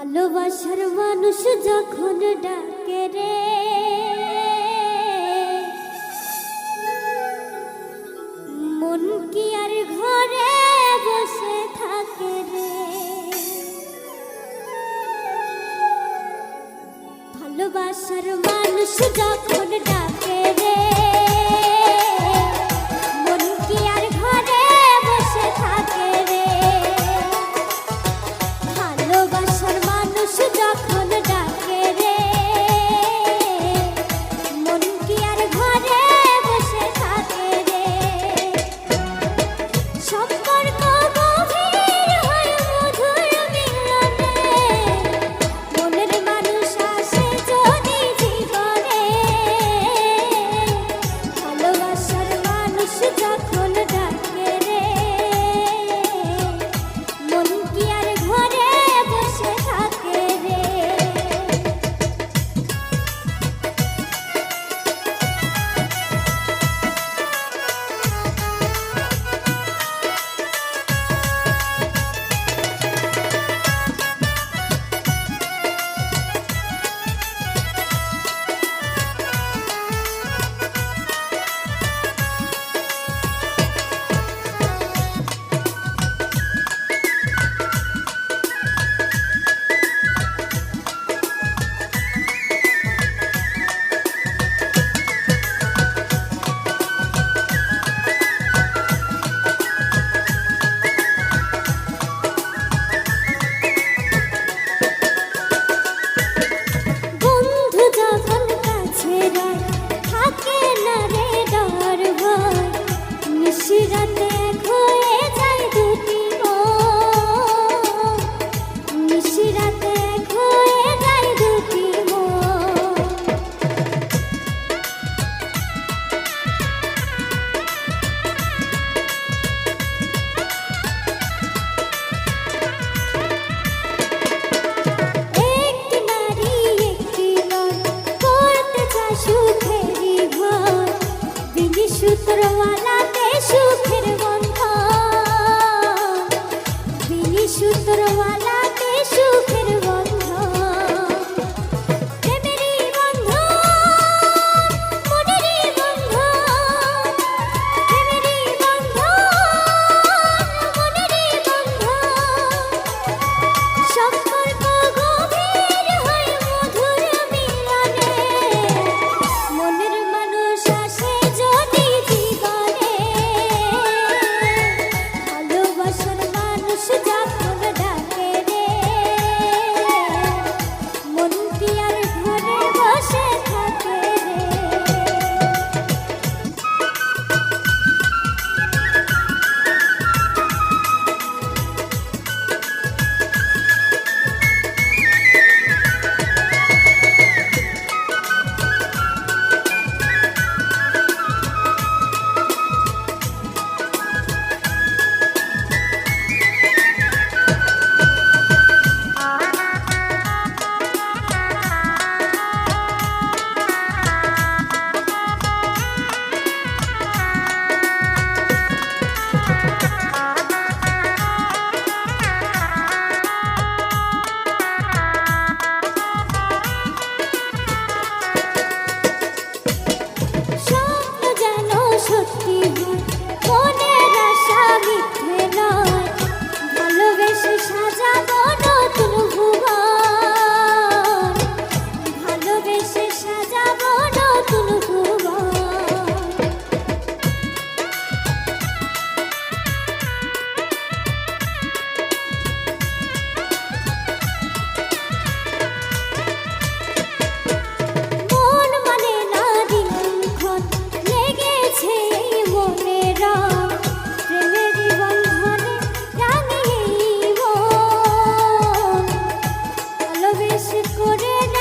ভালোবাসার মানুষ যখন ডাকে রে, মন কি আর ঘরে বসে থাকে রে? ভালোবাসার মানুষ যখন সুন্দর করে